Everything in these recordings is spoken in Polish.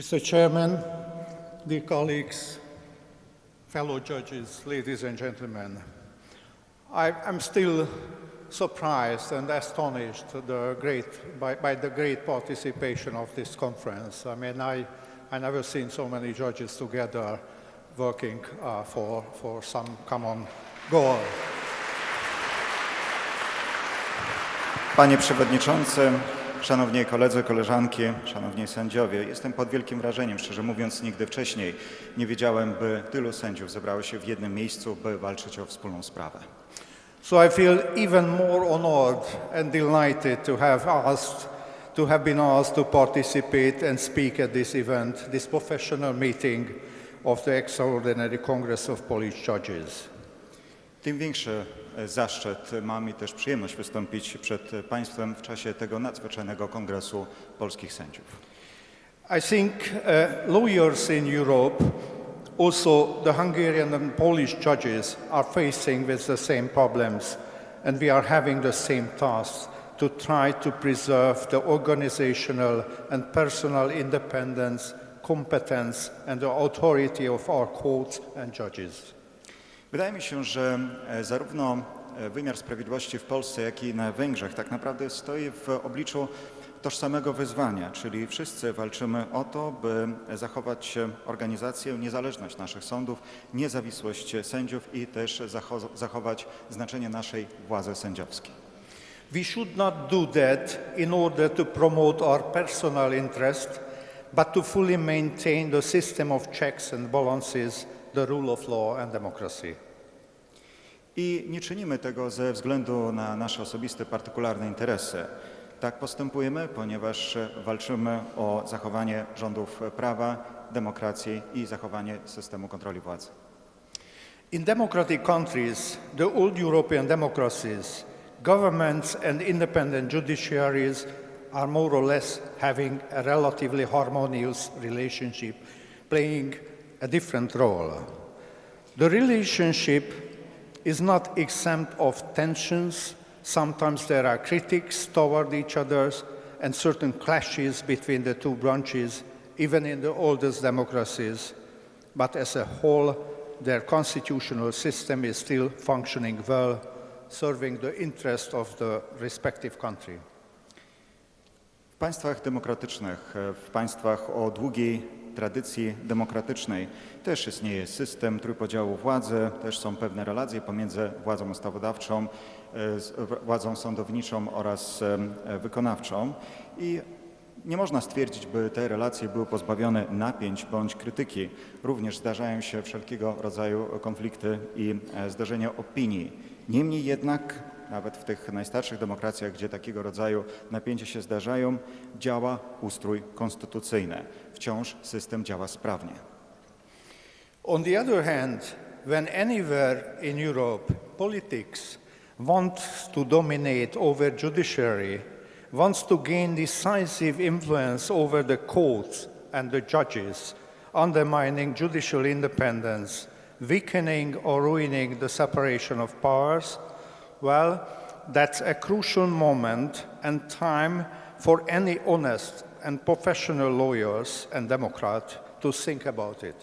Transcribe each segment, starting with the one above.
Mr. Chairman, dear colleagues, fellow judges, ladies and gentlemen, I, I'm still surprised and astonished the great, by, by the great participation of this conference. I mean, I, I never seen so many judges together working uh, for, for some common goal. Panie Przewodniczący, Szanowni koledzy, koleżanki, Szanowni sędziowie, jestem pod wielkim wrażeniem, szczerze mówiąc, nigdy wcześniej nie wiedziałem, by tylu sędziów zebrało się w jednym miejscu, by walczyć o wspólną sprawę. So I feel even more honored and delighted to have asked, to have been asked to participate and speak at this event, this professional meeting of the Extraordinary Congress of Police Judges. Tym większy e, zaszczyt mam i też przyjemność wystąpić przed Państwem w czasie tego nadzwyczajnego kongresu polskich sędziów. I think uh, lawyers in Europe, also the Hungarian and Polish judges, are facing with the same problems, and we are having the same tasks to try to preserve the organizational and personal independence, competence, and the authority of our courts and judges. Wydaje mi się, że e, zarówno e, wymiar sprawiedliwości w Polsce, jak i na Węgrzech tak naprawdę stoi w obliczu tożsamego wyzwania, czyli wszyscy walczymy o to, by zachować organizację, niezależność naszych sądów, niezawisłość sędziów i też zacho- zachować znaczenie naszej władzy sędziowskiej. We should not do that in order to promote our personal interest, but to fully maintain the system of checks and balances, the rule of law and democracy. I nie czynimy tego ze względu na nasze osobiste, partykularne interesy. Tak postępujemy, ponieważ walczymy o zachowanie rządów prawa, demokracji i zachowanie systemu kontroli władzy. In democratic countries, the old European democracies, governments and independent judiciaries are more or less having a relatively harmonious relationship, playing a different role. The relationship is not exempt of tensions. Sometimes there are critics toward each other and certain clashes between the two branches, even in the oldest democracies. But as a whole, their constitutional system is still functioning well, serving the interest of the respective country. W państwach demokratycznych, w państwach o długiej tradycji demokratycznej też istnieje system trójpodziału władzy, też są pewne relacje pomiędzy władzą ustawodawczą, e, władzą sądowniczą oraz e, wykonawczą i nie można stwierdzić, by te relacje były pozbawione napięć bądź krytyki. Również zdarzają się wszelkiego rodzaju konflikty i e, zderzenia opinii. Niemniej jednak, nawet w tych najstarszych demokracjach, gdzie takiego rodzaju napięcia się zdarzają, działa ustrój konstytucyjny. Wciąż system działa sprawnie. On the other hand, when anywhere in Europe politics wants to dominate over judiciary, wants to gain decisive influence over the courts and the judges, undermining judicial independence, weakening or ruining the separation of powers, well, that's a crucial moment and time for any honest and professional lawyers and Democrats to think about it.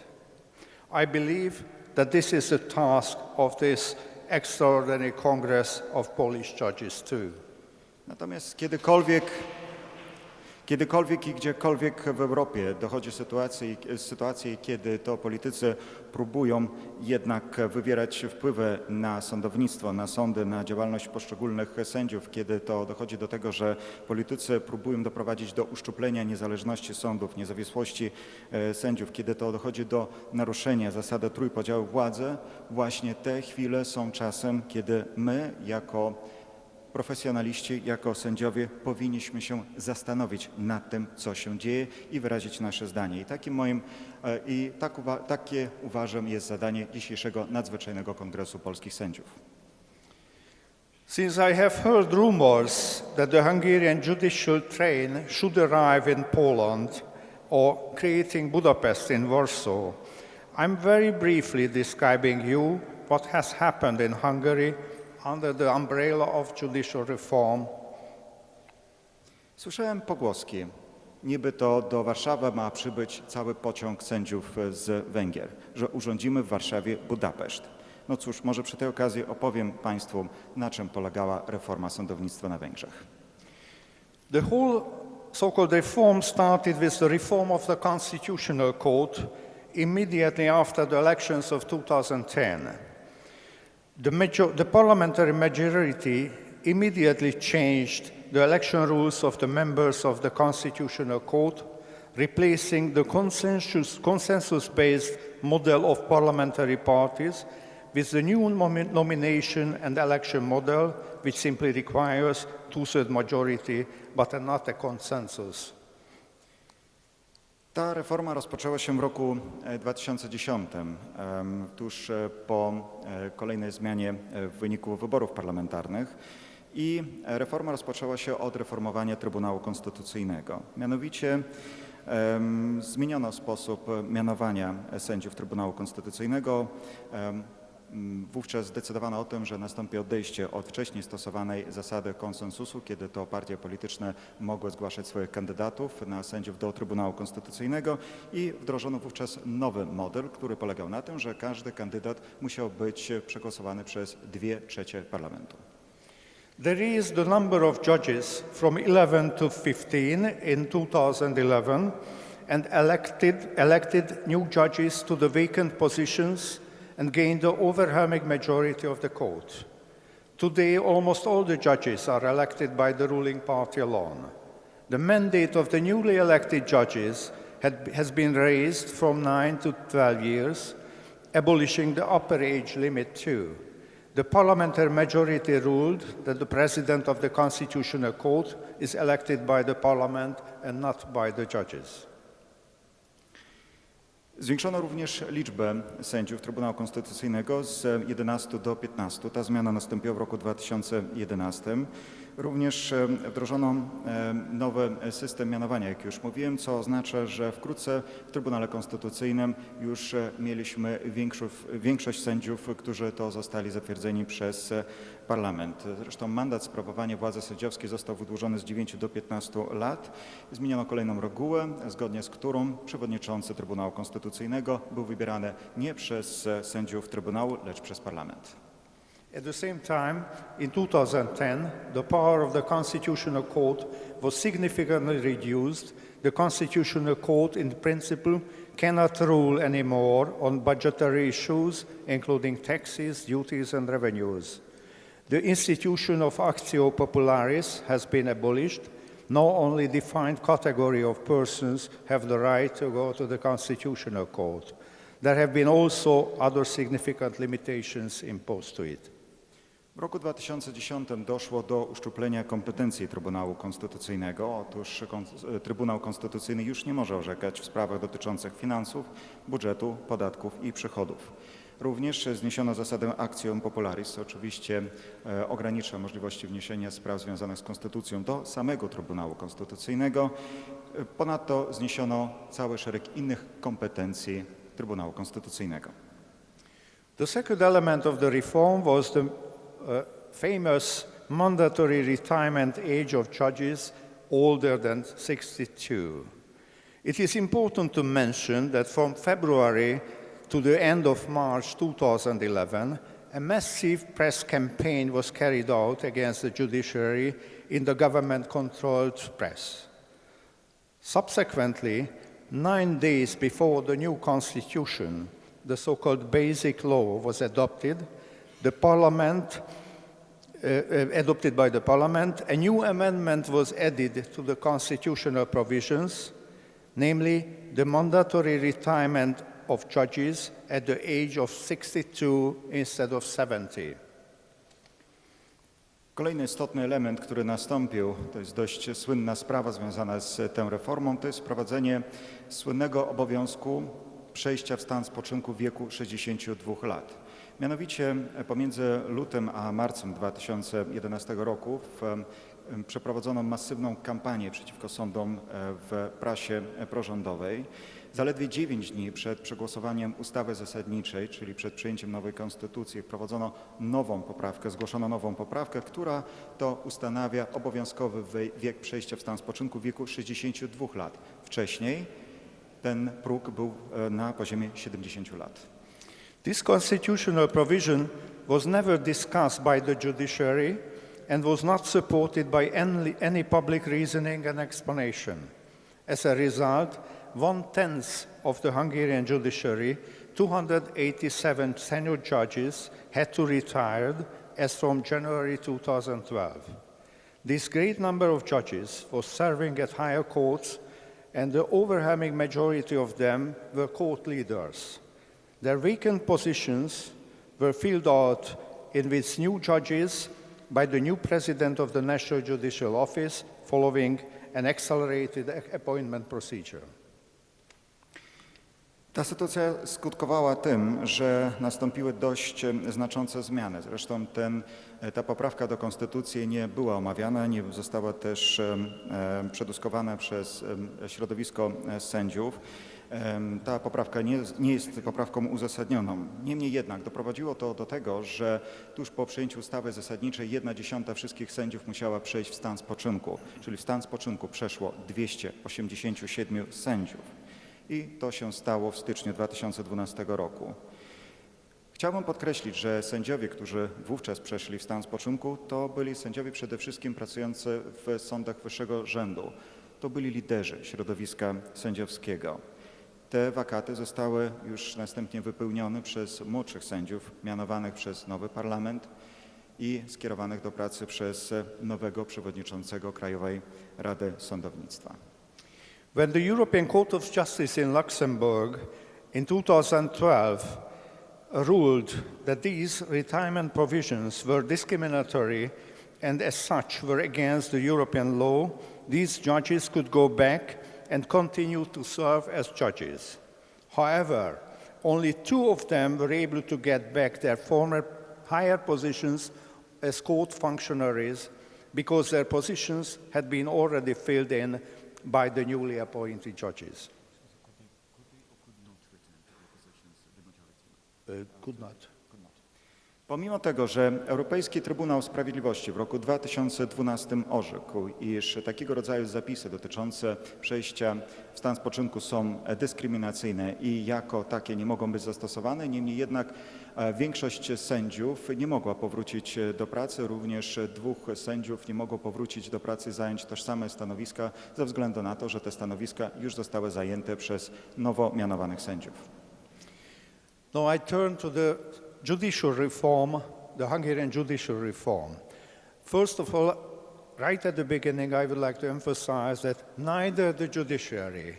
I believe that this is the task of this extraordinary Congress of Polish Judges, too. Natomiast kiedykolwiek, kiedykolwiek i gdziekolwiek w Europie dochodzi sytuacji, sytuacji, kiedy to politycy próbują jednak wywierać wpływy na sądownictwo, na sądy, na działalność poszczególnych sędziów, kiedy to dochodzi do tego, że politycy próbują doprowadzić do uszczuplenia niezależności sądów, niezawisłości e, sędziów, kiedy to dochodzi do naruszenia zasady trójpodziału władzy, właśnie te chwile są czasem, kiedy my jako profesjonaliści, jako sędziowie powinniśmy się zastanowić nad tym, co się dzieje i wyrazić nasze zdanie. I takim moim, e, i tak uwa- takie uważam jest zadanie dzisiejszego nadzwyczajnego Kongresu Polskich Sędziów. Since I have heard rumors that the Hungarian judicial train should arrive in Poland or creating Budapest in Warsaw, I'm very briefly describing you what has happened in Hungary under the umbrella of judicial reform Słyszałem pogłoski, Niby to do Warszawy ma przybyć cały pociąg sędziów z Węgier, że urządzimy w Warszawie Budapeszt. No cóż, może przy tej okazji opowiem Państwu, na czym polegała reforma sądownictwa na Węgrzech. The whole so called reform started with the reform of the Constitutional Code immediately after the elections of 2010. The, major- the parliamentary majority immediately changed the election rules of the members of the Constitutional Court, replacing the consensus, consensus-based model of parliamentary parties with the new nomi- nomination and election model, which simply requires two-thirds majority but not a consensus. Ta reforma rozpoczęła się w roku e, 2010, em, tuż e, po e, kolejnej zmianie e, w wyniku wyborów parlamentarnych. I e, reforma rozpoczęła się od reformowania Trybunału Konstytucyjnego. Mianowicie zmieniono sposób e, mianowania e, sędziów Trybunału Konstytucyjnego. Mm, Wówczas zdecydowano o tym, że nastąpi odejście od wcześniej stosowanej zasady konsensusu, kiedy to partie polityczne mogły zgłaszać swoich kandydatów na sędziów do Trybunału Konstytucyjnego i wdrożono wówczas nowy model, który polegał na tym, że każdy kandydat musiał być przegłosowany przez dwie trzecie parlamentu. They raised the number of judges from 11 to 15 in 2011 and elected, elected new judges to the vacant positions and gained the overwhelming majority of the court. Today, almost all the judges are elected by the ruling party alone. The mandate of the newly elected judges had, has been raised from 9 to 12 years, abolishing the upper age limit too. The parliamentary majority ruled that the president of the Constitutional Court is elected by the parliament and not by the judges. Zwiększono również liczbę sędziów Trybunału Konstytucyjnego z 11 do 15. Ta zmiana nastąpiła w roku 2011. Również e, wdrożono e, nowy system mianowania, jak już mówiłem, co oznacza, że wkrótce w Trybunale Konstytucyjnym już e, mieliśmy większość, większość sędziów, którzy to zostali zatwierdzeni przez parlament. Zresztą mandat sprawowania władzy sędziowskiej został wydłużony z 9 do 15 lat. Zmieniono kolejną regułę, zgodnie z którą przewodniczący Trybunału Konstytucyjnego był wybierany nie przez sędziów Trybunału, lecz przez parlament. At the same time, in 2010, the power of the Constitutional Court was significantly reduced. The Constitutional Court, in principle, cannot rule anymore on budgetary issues, including taxes, duties, and revenues. The institution of Actio Popularis has been abolished. Now only defined category of persons have the right to go to the Constitutional Court. There have been also other significant limitations imposed to it. W roku 2010 doszło do uszczuplenia kompetencji Trybunału Konstytucyjnego. Otóż kon- Trybunał Konstytucyjny już nie może orzekać w sprawach dotyczących finansów, budżetu, podatków i przychodów. Również zniesiono zasadę actium popularis, oczywiście e, ogranicza możliwości wniesienia spraw związanych z konstytucją do samego Trybunału Konstytucyjnego. E, Ponadto zniesiono cały szereg innych kompetencji Trybunału Konstytucyjnego. The second element of the reform was the famous mandatory retirement age of judges older than 62. It is important to mention that from February to the end of March 2011, a massive press campaign was carried out against the judiciary in the government controlled press. Subsequently, nine days before the new constitution, the so called Basic Law was adopted, the Parliament, uh, uh, adopted by the Parliament, a new amendment was added to the constitutional provisions, namely the mandatory retirement of judges at the age of 62 instead of 70. Kolejny istotny element, który nastąpił, to jest dość słynna sprawa związana z tą reformą, to jest wprowadzenie słynnego obowiązku przejścia w stan spoczynku w wieku 62 lat. Mianowicie pomiędzy lutym a marcem 2011 roku w em, przeprowadzono masywną kampanię przeciwko sądom e, w prasie e, prorządowej. Zaledwie 9 dni przed przegłosowaniem ustawy zasadniczej, czyli przed przyjęciem nowej konstytucji, wprowadzono nową poprawkę, zgłoszono nową poprawkę, która to ustanawia obowiązkowy wiek przejścia w stan spoczynku w wieku 62 lat. Wcześniej ten próg był e, na poziomie 70 lat. This constitutional provision was never discussed by the judiciary and was not supported by any, any public reasoning and explanation. As a result, one tenth of the Hungarian judiciary, 287 senior judges, had to retire as from January 2012. This great number of judges was serving at higher courts, and the overwhelming majority of them were court leaders. Their vacant positions were filled out in with new judges by the new president of the National Judicial Office following an accelerated appointment procedure. Ta sytuacja skutkowała tym, że nastąpiły dość znaczące zmiany. Zresztą ten, e, ta poprawka do konstytucji nie była omawiana, nie została też e, przeduskowana przez środowisko e, sędziów. Ta poprawka nie, nie jest poprawką uzasadnioną. Niemniej jednak doprowadziło to do tego, że tuż po przyjęciu ustawy zasadniczej jedna dziesiąta wszystkich sędziów musiała przejść w stan spoczynku, czyli w stan spoczynku przeszło 287 sędziów. I to się stało w styczniu 2012 roku. Chciałbym podkreślić, że sędziowie, którzy wówczas przeszli w stan spoczynku, to byli sędziowie przede wszystkim pracujący w sądach wyższego rzędu. To byli liderzy środowiska sędziowskiego. Te wakaty zostały już następnie wypełnione przez młodszych sędziów mianowanych przez nowy parlament i skierowanych do pracy przez nowego przewodniczącego Krajowej Rady Sądownictwa. When the European Court of Justice in Luxembourg in 2012 ruled that these retirement provisions were discriminatory and as such were against the European law, these judges could go back and continue to serve as judges. However, only two of them were able to get back their former higher positions as court functionaries because their positions had been already filled in by the newly appointed judges. Uh, could not. Pomimo tego, że Europejski Trybunał Sprawiedliwości w roku 2012 orzekł, iż takiego rodzaju zapisy dotyczące przejścia w stan spoczynku są dyskryminacyjne i jako takie nie mogą być zastosowane, niemniej jednak e, większość sędziów nie mogła powrócić do pracy, również dwóch sędziów nie mogło powrócić do pracy zająć tożsame stanowiska ze względu na to, że te stanowiska już zostały zajęte przez nowo mianowanych sędziów. Now I turn to the judicial reform, the Hungarian judicial reform. First of all, right at the beginning, I would like to emphasize that neither the judiciary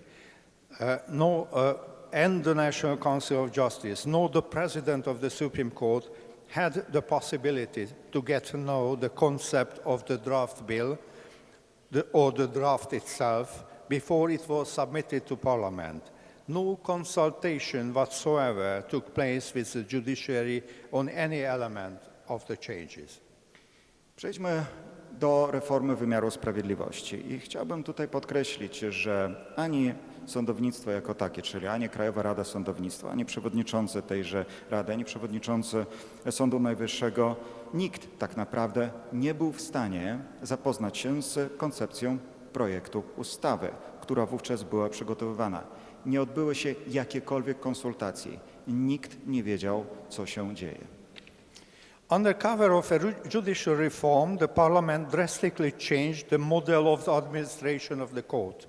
uh, nor, uh, and the National Council of Justice, nor the President of the Supreme Court had the possibility to get to know the concept of the draft bill the, or the draft itself before it was submitted to Parliament. No consultation whatsoever took place with the judiciary on any element of the changes. Przejdźmy do reformy wymiaru sprawiedliwości. I chciałbym tutaj podkreślić, że ani sądownictwo jako takie, czyli ani Krajowa Rada Sądownictwa, ani przewodniczący tejże Rady, ani przewodniczący Sądu Najwyższego, nikt tak naprawdę nie był w stanie zapoznać się z koncepcją projektu ustawy, która wówczas była przygotowywana. Nie odbyły się jakiekolwiek konsultacje. Nikt nie wiedział, co się dzieje. Under cover of judicial reform, the parliament drastically changed the model of the administration of the court.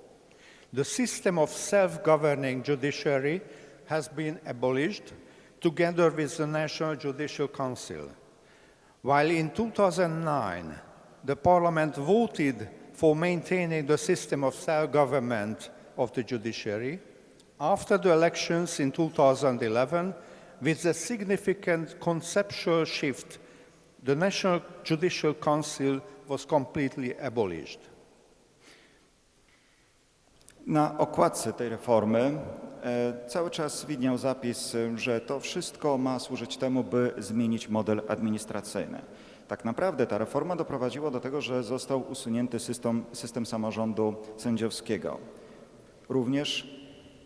The system of self governing judiciary has been abolished together with the National Judicial Council. While in 2009, the parliament voted for maintaining the system of self government of the judiciary, after the elections in 2011, with a significant conceptual shift, the National Judicial Council was completely abolished. Na okładce tej reformy e, cały czas widniał zapis, że to wszystko ma służyć temu, by zmienić model administracyjny. Tak naprawdę ta reforma doprowadziła do tego, że został usunięty system, system samorządu sędziowskiego. Również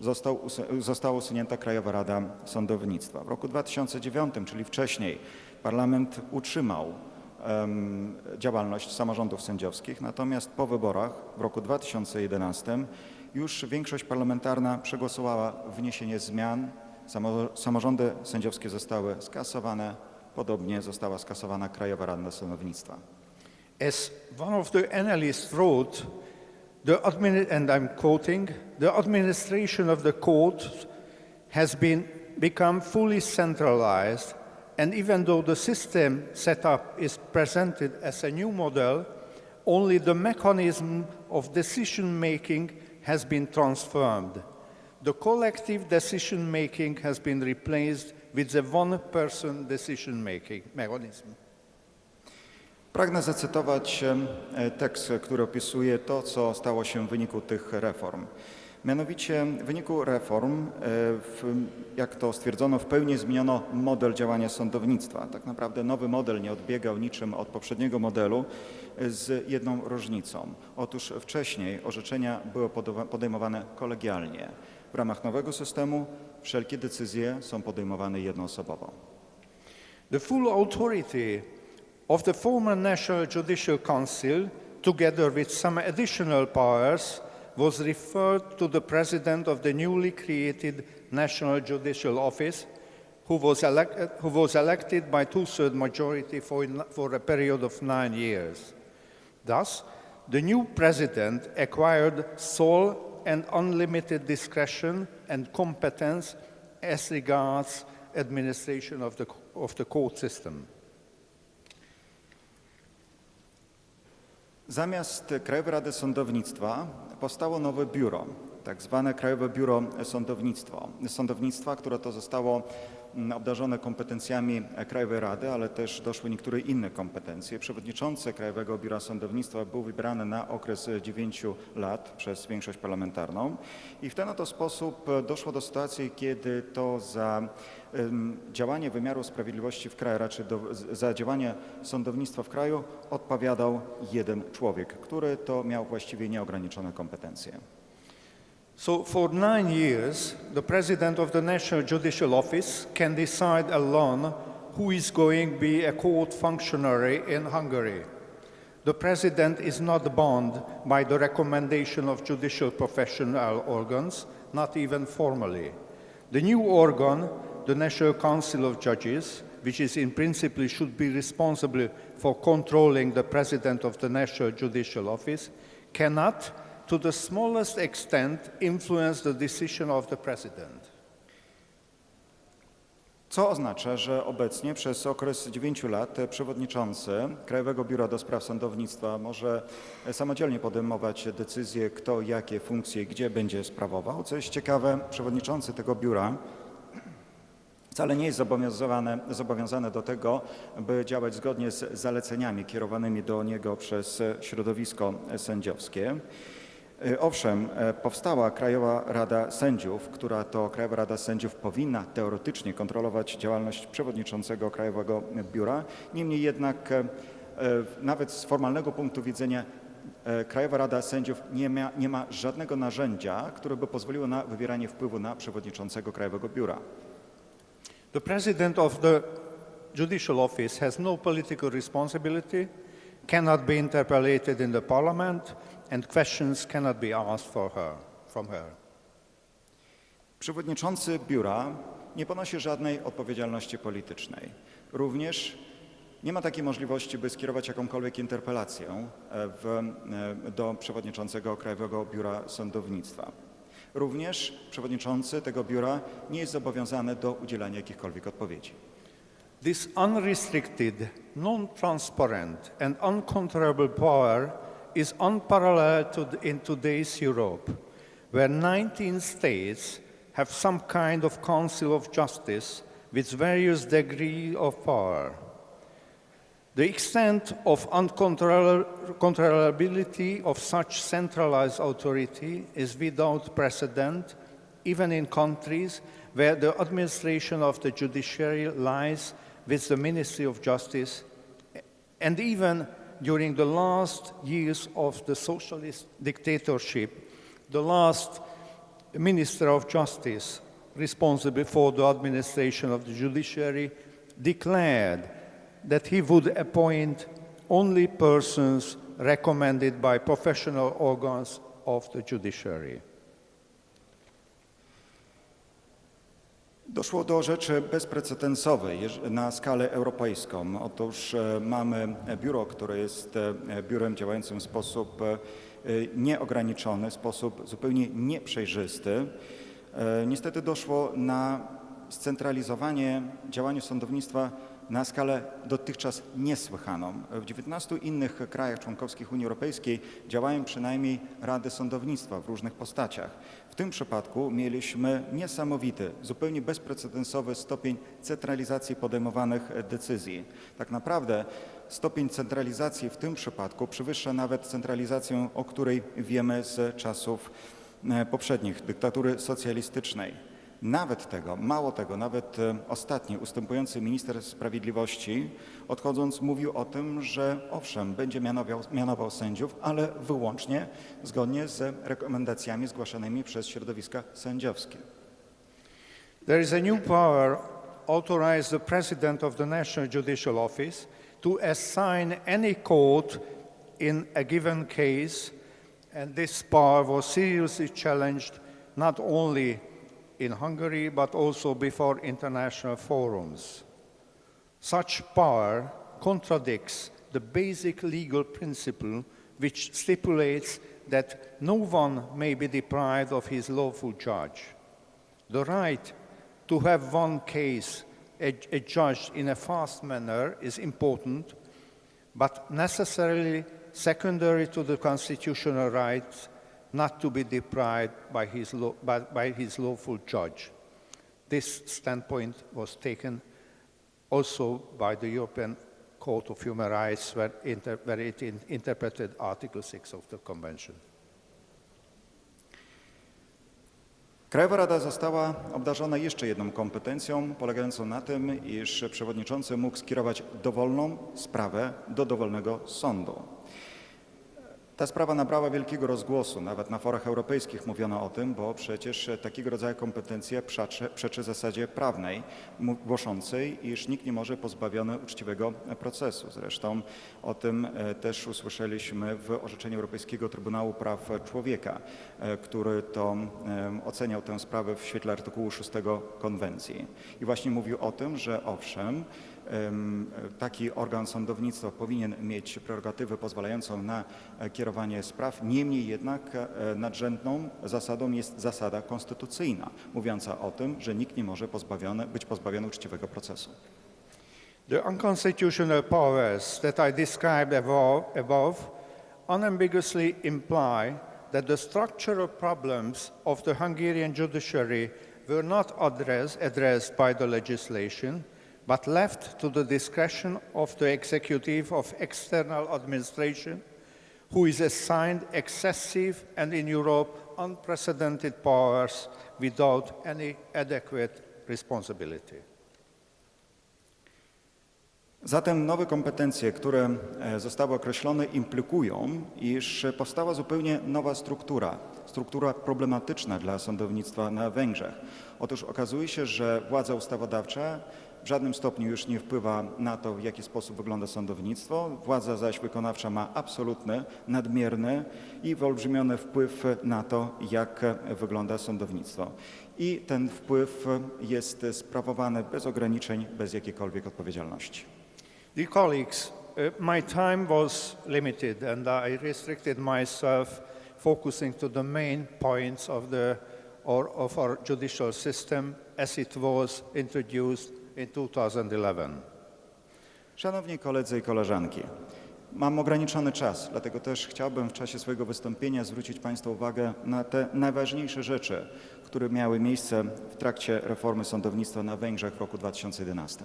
został, została usunięta Krajowa Rada Sądownictwa. W roku 2009, czyli wcześniej, parlament utrzymał em, działalność samorządów sędziowskich, natomiast po wyborach w roku 2011 już większość parlamentarna przegłosowała wniesienie zmian. Samo, samorządy sędziowskie zostały skasowane, podobnie została skasowana Krajowa Rada Sądownictwa. As one of the analysts wrote, the and I'm quoting, the administration of the court has been become fully centralized, and even though the system setup is presented as a new model, only the mechanism of decision making has been transformed. The collective decision making has been replaced with the one person decision making mechanism. Pragnę zacytować e, tekst, który opisuje to, co stało się w wyniku tych reform. Mianowicie w wyniku reform, e, jak to stwierdzono, w pełni zmieniono model działania sądownictwa. Tak naprawdę nowy model nie odbiegał niczym od poprzedniego modelu e, z jedną różnicą. Otóż wcześniej orzeczenia były podejmowane kolegialnie. W ramach nowego systemu wszelkie decyzje są podejmowane jednoosobowo. The full authority of the former National Judicial Council, together with some additional powers, was referred to the President of the newly created National Judicial Office, who was, elec- who was elected by two thirds majority for, for a period of nine years. Thus, the new president acquired sole and unlimited discretion and competence as regards administration of the, of the court system. Zamiast Krajowej Rady Sądownictwa powstało nowe biuro, tak zwane Krajowe Biuro Sądownictwa, które to zostało obdarzone kompetencjami Krajowej Rady, ale też doszły niektóre inne kompetencje. Przewodniczący Krajowego Biura Sądownictwa był wybrany na okres 9 lat przez większość parlamentarną i w ten oto sposób doszło do sytuacji, kiedy to za działanie wymiaru sprawiedliwości w kraju, raczej do, za działanie sądownictwa w kraju odpowiadał jeden człowiek, który to miał właściwie nieograniczone kompetencje. So, for nine years, the president of the National Judicial Office can decide alone who is going to be a court functionary in Hungary. The president is not bound by the recommendation of judicial professional organs, not even formally. The new organ, the National Council of Judges, which is in principle should be responsible for controlling the president of the National Judicial Office, cannot, to the smallest extent, influence the decision of the president. Co oznacza, że obecnie przez okres 9 lat przewodniczący Krajowego Biura do Spraw Sądownictwa może samodzielnie podejmować decyzje, kto jakie funkcje gdzie będzie sprawował. Co jest ciekawe, przewodniczący tego biura wcale nie jest zobowiązany do tego, by działać zgodnie z zaleceniami kierowanymi do niego przez środowisko sędziowskie. Y, Owszem, e, powstała Krajowa Rada Sędziów, która to Krajowa Rada Sędziów powinna teoretycznie kontrolować działalność przewodniczącego Krajowego Biura. Niemniej jednak, e, e, nawet z formalnego punktu widzenia, e, Krajowa Rada Sędziów nie ma, nie ma żadnego narzędzia, które by pozwoliło na wywieranie wpływu na przewodniczącego Krajowego Biura. The president of the judicial office has no political responsibility, cannot be interpellated in the parliament, and questions cannot be asked for her, from her. Przewodniczący biura nie ponosi żadnej odpowiedzialności politycznej. Również nie ma takiej możliwości, by skierować jakąkolwiek interpelację e, w, e, do przewodniczącego Krajowego Biura Sądownictwa. Również przewodniczący tego biura nie jest zobowiązany do udzielania jakichkolwiek odpowiedzi. This unrestricted, non transparent, and uncontrollable power is unparalleled to in today's Europe, where 19 states have some kind of Council of Justice with various degrees of power. The extent of uncontrollability of such centralized authority is without precedent, even in countries where the administration of the judiciary lies with the Ministry of Justice And even during the last years of the socialist dictatorship, the last Minister of Justice responsible for the administration of the judiciary declared that he would appoint only persons recommended by professional organs of the judiciary. Doszło do rzeczy bezprecedensowej na skalę europejską. Otóż e, mamy biuro, które jest e, biurem działającym w sposób e, nieograniczony, w sposób zupełnie nieprzejrzysty. Niestety doszło na scentralizowanie działania sądownictwa na skalę dotychczas niesłychaną. W 19 innych krajach członkowskich Unii Europejskiej działają przynajmniej rady sądownictwa w różnych postaciach. W tym przypadku mieliśmy niesamowity, zupełnie bezprecedensowy stopień centralizacji podejmowanych decyzji. Tak naprawdę stopień centralizacji w tym przypadku przewyższa nawet centralizację, o której wiemy z czasów e, poprzednich dyktatury socjalistycznej. Nawet tego, mało tego, nawet e, ostatni ustępujący minister sprawiedliwości odchodząc mówił o tym, że owszem, będzie mianował, mianował sędziów, ale wyłącznie zgodnie z rekomendacjami zgłaszanymi przez środowiska sędziowskie. There is a new power authorized the President of the National Judicial Office to assign any court in a given case, and this power was seriously challenged not only in Hungary but also before international forums. Such power contradicts the basic legal principle which stipulates that no one may be deprived of his lawful judge. The right to have one case ad- adjudged in a fast manner is important, but necessarily secondary to the constitutional right not to be deprived by his, law, by, by his lawful judge. This standpoint was taken also by the European Court of Human Rights, where, inter, where it in- interpreted Article 6 of the Convention. Krajowa Rada została obdarzona jeszcze jedną kompetencją, polegającą na tym, iż przewodniczący mógł skierować dowolną sprawę do dowolnego sądu. Ta sprawa nabrała wielkiego rozgłosu, nawet na forach europejskich mówiono o tym, bo przecież takiego rodzaju kompetencja przeczy, przeczy zasadzie prawnej, głoszącej, iż nikt nie może pozbawiony uczciwego procesu. Zresztą o tym e, też usłyszeliśmy w orzeczeniu Europejskiego Trybunału Praw Człowieka, e, który to e, oceniał tę sprawę w świetle artykułu 6 konwencji. I właśnie mówił o tym, że owszem, em, taki organ sądownictwa powinien mieć prerogatywę pozwalającą na e, kierowanie spraw, niemniej jednak e, nadrzędną zasadą jest zasada konstytucyjna, mówiąca o tym, że nikt nie może pozbawiony, być pozbawiony uczciwego procesu. The unconstitutional powers that I described above, above unambiguously imply that the structural problems of the Hungarian judiciary were not address, addressed by the legislation, but left to the discretion of the executive of external administration, who is assigned excessive and in Europe unprecedented powers without any adequate responsibility. Zatem nowe kompetencje, które e, zostały określone, implikują, iż powstała zupełnie nowa struktura, struktura problematyczna dla sądownictwa na Węgrzech. Otóż okazuje się, że władza ustawodawcza w żadnym stopniu już nie wpływa na to, w jaki sposób wygląda sądownictwo, władza zaś wykonawcza ma absolutny, nadmierny i wyolbrzymiony wpływ na to, jak wygląda sądownictwo. I ten wpływ jest sprawowany bez ograniczeń, bez jakiejkolwiek odpowiedzialności. Dear colleagues, uh, my time was limited and I restricted myself focusing to the main points of, the, or, of our judicial system as it was introduced in 2011. Szanowni koledzy i koleżanki, mam ograniczony czas, dlatego też chciałbym w czasie swojego wystąpienia zwrócić Państwa uwagę na te najważniejsze rzeczy, które miały miejsce w trakcie reformy sądownictwa na Węgrzech w roku 2011.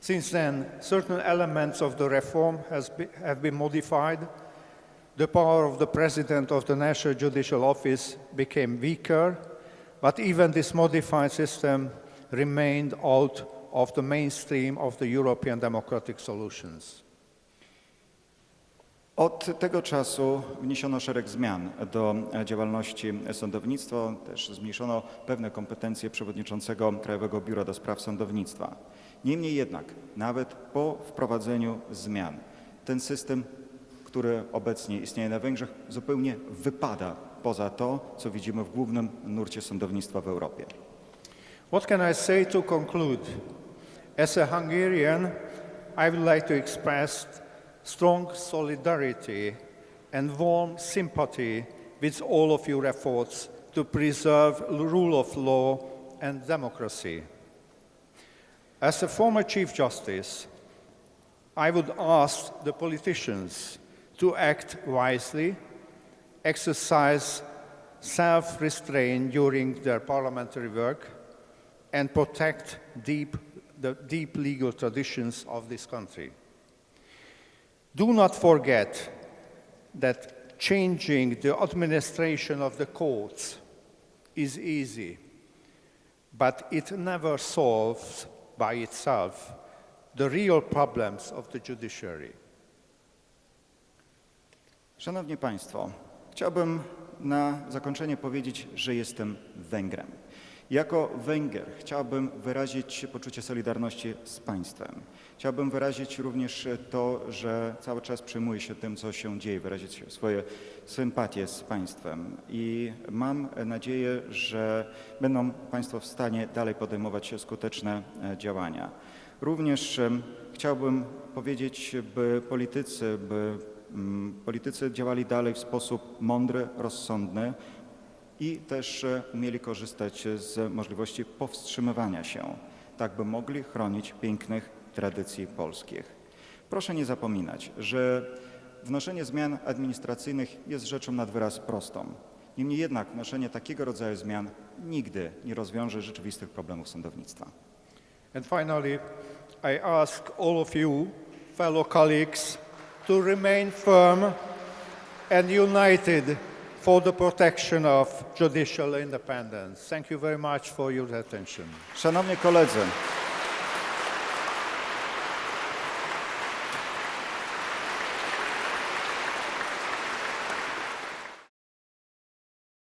Since then, certain elements of the reform be, have been modified. The power of the President of the National Judicial Office became weaker, but even this modified system remained out of the mainstream of the European democratic solutions. Od tego czasu wniesiono szereg zmian do działalności sądownictwa, też zmniejszono pewne kompetencje przewodniczącego Krajowego Biura do Spraw Sądownictwa. Niemniej jednak, nawet po wprowadzeniu zmian, ten system, który obecnie istnieje na Węgrzech, zupełnie wypada poza to, co widzimy w głównym nurcie sądownictwa w Europie. What can I say to conclude? As a Hungarian, I would like to express strong solidarity and warm sympathy with all of your efforts to preserve the rule of law and democracy. As a former Chief Justice, I would ask the politicians to act wisely, exercise self restraint during their parliamentary work, and protect deep, the deep legal traditions of this country. Do not forget that changing the administration of the courts is easy, but it never solves by itself the real problems of the judiciary. Szanowni Państwo, chciałbym na zakończenie powiedzieć, że jestem Węgrem. Jako Węgier chciałbym wyrazić poczucie solidarności z państwem. Chciałbym wyrazić również to, że cały czas przejmuję się tym, co się dzieje, wyrazić swoje sympatie z państwem i mam nadzieję, że będą Państwo w stanie dalej podejmować skuteczne e, działania. Również chciałbym powiedzieć, by politycy, by mm, politycy działali dalej w sposób mądry, rozsądny i też e, umieli korzystać z możliwości powstrzymywania się, tak by mogli chronić pięknych tradycji polskich. Proszę nie zapominać, że wnoszenie zmian administracyjnych jest rzeczą nad wyraz prostą. Niemniej jednak wnoszenie takiego rodzaju zmian nigdy nie rozwiąże rzeczywistych problemów sądownictwa. And finally, I ask all of you, fellow colleagues, to remain firm and united for the protection of judicial independence. Thank you very much for your attention. Szanowni koledzy,